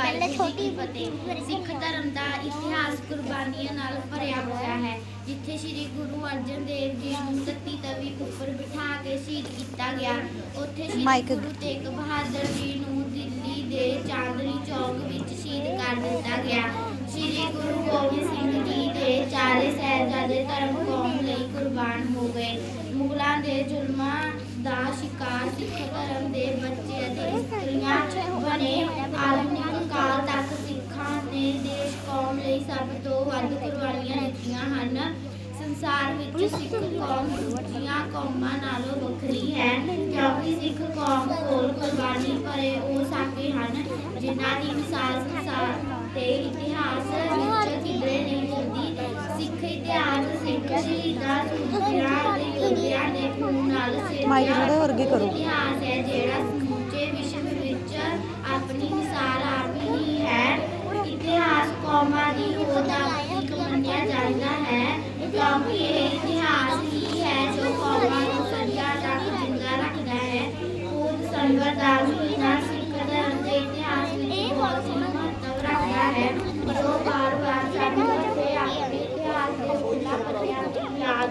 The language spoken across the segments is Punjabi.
ਪਹਿਲੇ ਛੋਟੀ ਫਤਿਹ। ਸਿੱਖ ਧਰਮ ਦਾ ਇਤਿਹਾਸ ਕੁਰਬਾਨੀਆਂ ਨਾਲ ਭਰਿਆ ਹੋਇਆ ਹੈ ਜਿੱਥੇ ਸ੍ਰੀ ਗੁਰੂ ਅਰਜਨ ਦੇਵ ਜੀ ਨੂੰ ਤੱਤੀ ਤਵੀ ਉੱਪਰ ਬਿਠਾ ਕੇ ਸ਼ਹੀਦ ਕੀਤਾ ਗਿਆ। ਉੱਥੇ ਸ੍ਰੀ ਗੁਰੂ ਤੇਗ ਬਹਾਦਰ ਜੀ ਨੂੰ ਦਿੱਲੀ ਦੇ ਚਾਂਦਨੀ ਚੌਕ ਵਿੱਚ ਸ਼ਹੀਦ ਕਰ ਦਿੱਤਾ ਗਿਆ। ਸ੍ਰੀ ਗੁਰੂ ਗੋਬਿੰਦ ਸਿੰਘ ਜੀ ਦੇ ਚਾਰੇ ਸਾਹਿਬਜ਼ਾਦੇ ਧਰਮ ਕੌਮ ਲਈ ਕੁਰਬਾਨ ਹੋ ਗਏ। ਮੁਗਲਾਂ ਦੇ ਜ਼ੁਲਮਾਂ ਦਾ ਸ਼ਿਕਾਰ ਸਿੱਖ ਧਰਮ ਦੇ ਬੱਚੇ ਅਤੇ ਵਿੱਚ ਸਿੱਖ ਕੌਮ ਦੂਜੀਆਂ ਕੌਮਾਂ ਨਾਲੋਂ ਵੱਖਰੀ ਹੈ ਕਿਉਂਕਿ ਸਿੱਖ ਕੌਮ ਕੋਲ ਕੁਰਬਾਨੀ ਭਰੇ ਉਹ ਸਾਕੇ ਹਨ ਜਿਨ੍ਹਾਂ ਦੀ ਮਿਸਾਲ ਸੰਸਾਰ ਤੇ ਇਤਿਹਾਸ ਵਿੱਚ ਕਿਧਰੇ ਨਹੀਂ ਮਿਲਦੀ ਸਿੱਖ ਇਤਿਹਾਸ ਸਿੱਖ ਸ਼ਹੀਦਾਂ ਸੂਰਬੀਰਾਂ ਅਤੇ ਯੋਧਿਆਂ ਦੇ ਖੂਨ ਨਾਲ ਸਿਰਜਿਆ। ਇਤਿਹਾਸ ਹੈ ਜਿਹੜਾ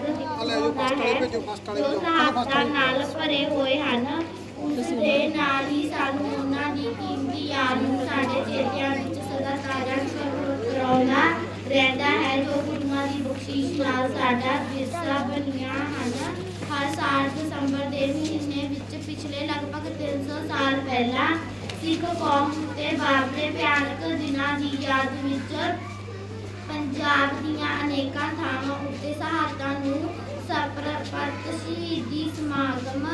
ਦੀ ਯਾਦ ਨਾਲ ਭਰੇ ਹੋਏ ਹਨ ਉਸ ਦੇ ਨਾਲ ਹੀ ਸਾਨੂੰ ਉਹਨਾਂ ਦੀ ਕੀਮਤੀ ਯਾਦ ਨੂੰ ਸਾਡੇ ਚੇਤਿਆਂ ਵਿੱਚ ਸਦਾ ਤਾਜ਼ਾ ਕਰਾਉਣਾ ਰਹਿੰਦਾ ਹੈ ਜੋ ਗੁਰੂਆਂ ਦੀ ਬਖਸ਼ਿਸ਼ ਨਾਲ ਸਾਡਾ ਵਿਰਸਾ ਬਣੀਆਂ ਹਨ ਹਰ ਸਾਲ ਦਸੰਬਰ ਦੇ ਮਹੀਨੇ ਵਿੱਚ ਪਿਛਲੇ ਲਗਭਗ 300 ਸਾਲ ਪਹਿਲਾਂ ਸਿੱਖ ਕੌਮ ਤੇ ਵਾਪਰੇ ਭਿਆਨਕ ਦਿਨਾਂ ਦੀ ਯਾਦ ਵਿੱਚ ਪੰਜਾਬ ਦੀਆਂ ਅਨੇਕਾਂ ਥਾਵਾਂ ਉੱਤੇ ਸ਼ਹਾਦਤਾਂ ਨੂੰ ਸਪਰਪਤ ਸ਼ਹੀਦੀ ਸਮਾਗਮ,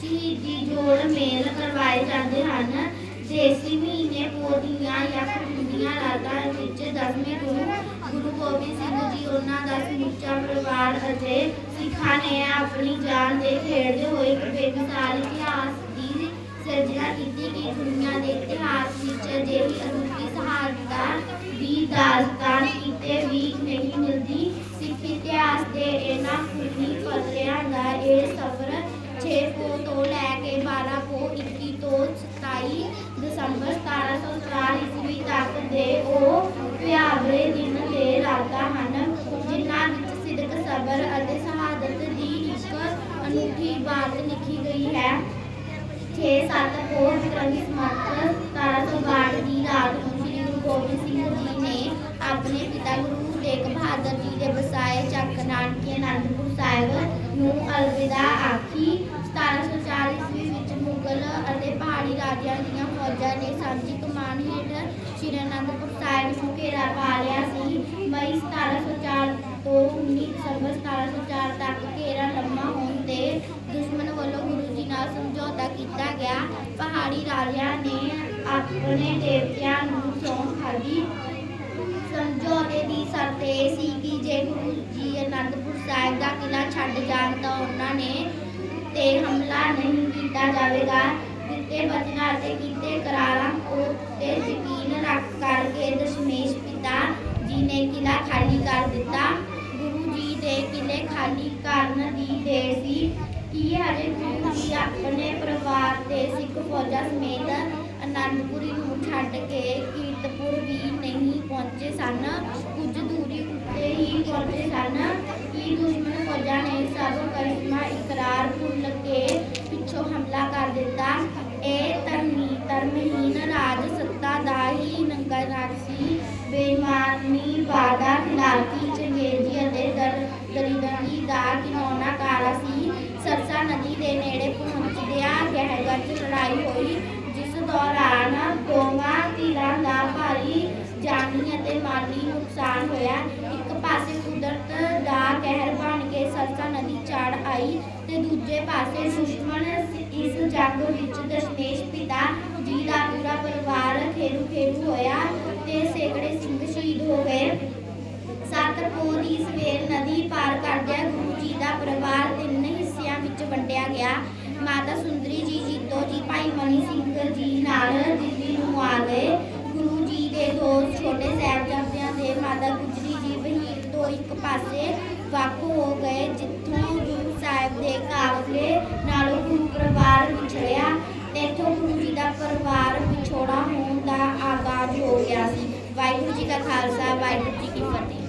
ਸ਼ਹੀਦੀ ਜੋੜ ਮੇਲ ਕਰਵਾਏ ਜਾਂਦੇ ਹਨ। ਦੇਸੀ ਮਹੀਨੇ ਪੋਦੀਆਂ ਜਾਂ ਖੁੰਡੀਆਂ ਰਾਤਾਂ ਵਿੱਚ ਦਸਵੇਂ ਗੁਰੂ ਗੁਰੂ ਗੋਬਿੰਦ ਸਿੰਘ ਜੀ ਉਹਨਾਂ ਦਾ ਸਮੁੱਚਾ ਪਰਿਵਾਰ ਅਤੇ ਸਿੱਖਾਂ ਨੇ ਆਪਣੀ ਜਾਨ ਦੇ ਖੇਡਦੇ ਹੋਏ ਇੱਕ ਬੇਮਿਸਾਲ ਇਤਿਹਾਸ ਦੀ ਸਿਰਜਣਾ ਕੀਤੀ ਕਿ ਦੁਨੀਆ ਦੇ ਇਤਿਹਾਸ ਵਿੱਚ ਅਜਿਹੀ ਅਨੁੱਖੀ ਸ਼ਹਾਦਤਾਂ ਦੀ ਦਾਸਤਾਨ ਕਿਤੇ ਵੀ ਨਹੀਂ ਮਿਲਦੀ ਸਿੱਖ ਇਤਿਹਾਸ ਦੇ ਇਹਨਾਂ ਖੂਨੀ ਪੱਤਰਿਆਂ ਦਾ ਇਹ ਸਫ਼ਰ 6 ਪੋ ਤੋਂ ਲੈ ਕੇ 12 ਪੋ 21 ਤੋਂ 27 ਦਸੰਬਰ 1704 ਈਸਵੀ ਤੱਕ ਦੇ ਉਹ ਭਿਆਵਰੇ ਦਿਨ ਤੇ ਰਾਤਾਂ ਹਨ ਜਿਨ੍ਹਾਂ ਵਿੱਚ ਸਿਦਕ ਸਬਰ ਅਤੇ ਸ਼ਹਾਦਤ ਦੀ ਇੱਕ ਅਨੂਠੀ ਬਾਤ ਲਿਖੀ ਗਈ ਹੈ 6-7 ਕੋਹ ਵਿਕਰਮੀ ਸਮਰਥ 1762 ਦੀ ਰਾਤ ਨੂੰ ਸ੍ਰੀ ਗੁਰੂ ਗੋਬਿੰਦ ਸਿੰਘ ਜੀ ਨੇ ਆਪਣੇ ਪਿਤਾ ਗੁਰੂ ਤੇਗ ਬਹਾਦਰ ਜੀ ਦੇ ਵਸਾਏ ਚੱਕ ਨਾਨਕੀ ਅਨੰਦਪੁਰ ਸਾਹਿਬ ਨੂੰ ਅਲਵਿਦਾ ਆਖੀ। 1740 ਈਸਵੀ ਵਿੱਚ ਮੁਗਲ ਅਤੇ ਪਹਾੜੀ ਰਾਜਿਆਂ ਦੀਆਂ ਫੌਜਾਂ ਨੇ ਸਾਂਝੀ ਕਮਾਨ ਹੇਠ ਸ੍ਰੀ ਅਨੰਦਪੁਰ ਸਾਹਿਬ ਨੂੰ ਘੇਰਾ ਪਾ ਲਿਆ ਸੀ। ਮਈ 1704 ਤੋਂ 19 ਦਸੰਬਰ 1704 ਤੱਕ ਘੇਰਾ ਲੰਮਾ ਹੋਣ ਤੇ ਦੁਸ਼ਮਣ ਵੱਲੋਂ ਗੁਰੂ ਜੀ ਨਾਲ ਸਮਝੌਤਾ ਕੀਤਾ ਗਿਆ ਪਹਾੜੀ ਰਾਜਿਆਂ ਨੇ ਆਪਣੇ ਦੇਵਤਿਆਂ ਨੂੰ ਸੌਂਪ ਖਾਧੀ। ਸਮਝੌਤੇ ਦੀ ਸ਼ਰਤ ਇਹ ਸੀ ਕਿ ਜੇ ਗੁਰੂ ਜੀ ਅਨੰਦਪੁਰ ਸਾਹਿਬ ਦਾ ਕਿਲਾ ਛੱਡ ਜਾਣ ਤਾਂ ਉਹਨਾਂ ਨੇ ਤੇ ਹਮਲਾ ਨਹੀਂ ਕੀਤਾ ਜਾਵੇਗਾ। ਦਿੱਤੇ ਬਚਨਾਂ ਅਤੇ ਕੀਤੇ ਕਰਾਰਾਂ ਉੱਤੇ ਯਕੀਨ ਰੱਖ ਕਰਕੇ ਦਸ਼ਮੇਸ਼ ਪਿਤਾ ਜੀ ਨੇ ਕਿਲਾ ਖਾਲੀ ਕਰ ਦਿੱਤਾ। ਗੁਰੂ ਜੀ ਦੇ ਕਿਲੇ ਖਾਲੀ ਕਰਨ ਦੀ ਦੇਰ ਸੀ। ਕਿ ਹਰੇ ਗੁਰੂ ਜੀ ਆਪਣੇ ਪਰਿਵਾਰ ਤੇ ਸਿੱਖ ਫੌਜਾਂ ਸਮੇਤ ਅਨੰਦਪੁਰੀ ਨੂੰ ਛੱਡ ਕੇ ਕੀਰਤਪੁਰ ਵੀ ਨਹੀਂ ਪਹੁੰਚੇ ਸਨ। ਕੁਝ ਦੂਰੀ ਉੱਤੇ ਹੀ ਪਹੁੰਚੇ ਸਨ। ਕਿ ਦੁਸ਼ਮਣ ਫੌਜਾਂ ਨੇ ਸਭ ਕਰਿਸ਼ਮਾ ਇਕਰਾਰ ਭੁੱਲ ਕੇ ਪਿੱਛੋਂ ਹਮਲਾ ਕਰ ਦਿੱਤਾ। ਇਹ ਧਰਮੀ ਧਰਮਹੀਨ ਰਾਜ ਸੱਤਾ ਦਾ ਹੀ ਨੰਗਾ ਰਾਜ ਸੀ। ਬੇਈਮਾਨੀ ਵਾਦਾ ਖਿਲਾਫੀ ਚੰਗੇਜੀ ਅਤੇ ਦਰ ਦਰਿਦਰੀ ਦਾ ਕਿਨੌਨਾ ਕਾਲਾ ਸੀ। ਸਰਸਾ ਨਦੀ ਦੇ ਨੇੜੇ ਪਹੁੰਚਦਿਆਂ ਗਹਿਗੱਚ ਲੜਾਈ ਹੋਈ, ਜਿਸ ਦੌਰਾਨ ਦੋਵਾਂ ਧਿਰਾਂ ਦਾ ਭਾਰੀ ਜਾਨੀ ਅਤੇ ਮਾਲੀ ਨੁਕਸਾਨ ਹੋਇਆ। ਇੱਕ ਪਾਸੇ ਕੁਦਰਤ ਦਾ ਕਹਿਰ ਬਣ ਕੇ ਸਰਸਾ ਨਦੀ ਚੜ ਆਈ ਤੇ ਦੂਜੇ ਪਾਸੇ ਦੁਸ਼ਮਣ ਇਸ ਜੰਗ ਵਿੱਚ ਦਸ਼ਮੇਸ਼ ਪਿਤਾ, ਜੀ ਦਾ ਪੂਰਾ ਪਰਿਵਾਰ ਖੇਰੂ ਖੇਰੂ ਹੋਇਆ ਤੇ ਸੈਂਕੜੇ ਸਿੰਘ ਸ਼ਹੀਦ ਹੋ ਗਏ। ਸੱਤ ਪੋਹ ਦੀ ਸਵੇਰ ਨਦੀ ਪਾਰ ਕਰਦਿਆਂ ਗੁਰੂ ਜੀ ਦਾ ਪਰਿਵਾਰ ਤਿੰਨ ਹਿੱਸਿਆਂ ਵਿੱਚ ਵੰਡਿਆ ਗਿਆ। ਮਾਤਾ ਸੁੰਦਰੀ ਜੀ, ਜੀਤੋ ਜੀ, ਭਾਈ ਮਨੀ ਸਿੰਘ ਜੀ ਨਾਲ ਦਿੱਲੀ ਨੂੰ ਆ ਗਏ। ਗੁਰੂ ਜੀ ਦੇ ਦੋ ਛੋਟੇ ਸਾਹਿਬਜ਼ਾਦਿਆਂ ਦੇ ਮਾਤਾ ਗੁਜਰੀ ਜੀ ਵਹੀਰ ਤੋਂ ਇੱਕ ਪਾਸੇ ਵੱਖ ਹੋ ਗਏ, ਜਿੱਥੋਂ ਗੁਰੂ ਸਾਹਿਬ ਦੇ ਕਾਫਲੇ ਨਾਲੋਂ ਗੁਰੂ ਪਰਿਵਾਰ ਵਿਛੜਿਆ। ਤੇ ਇੱਥੋਂ ਗੁਰੂ ਜੀ ਦਾ ਪਰਿਵਾਰ ਵਿਛੋੜਾ ਹੋਣ ਦਾ ਆਗਾਜ਼ ਹੋ ਗਿਆ ਸੀ। ਵਾਹਿਗੁਰੂ ਜੀ ਕਾ ਖਾਲਸਾ, ਵਾਹਿਗੁਰੂ ਜੀ ਕੀ ਫਤਿਹ।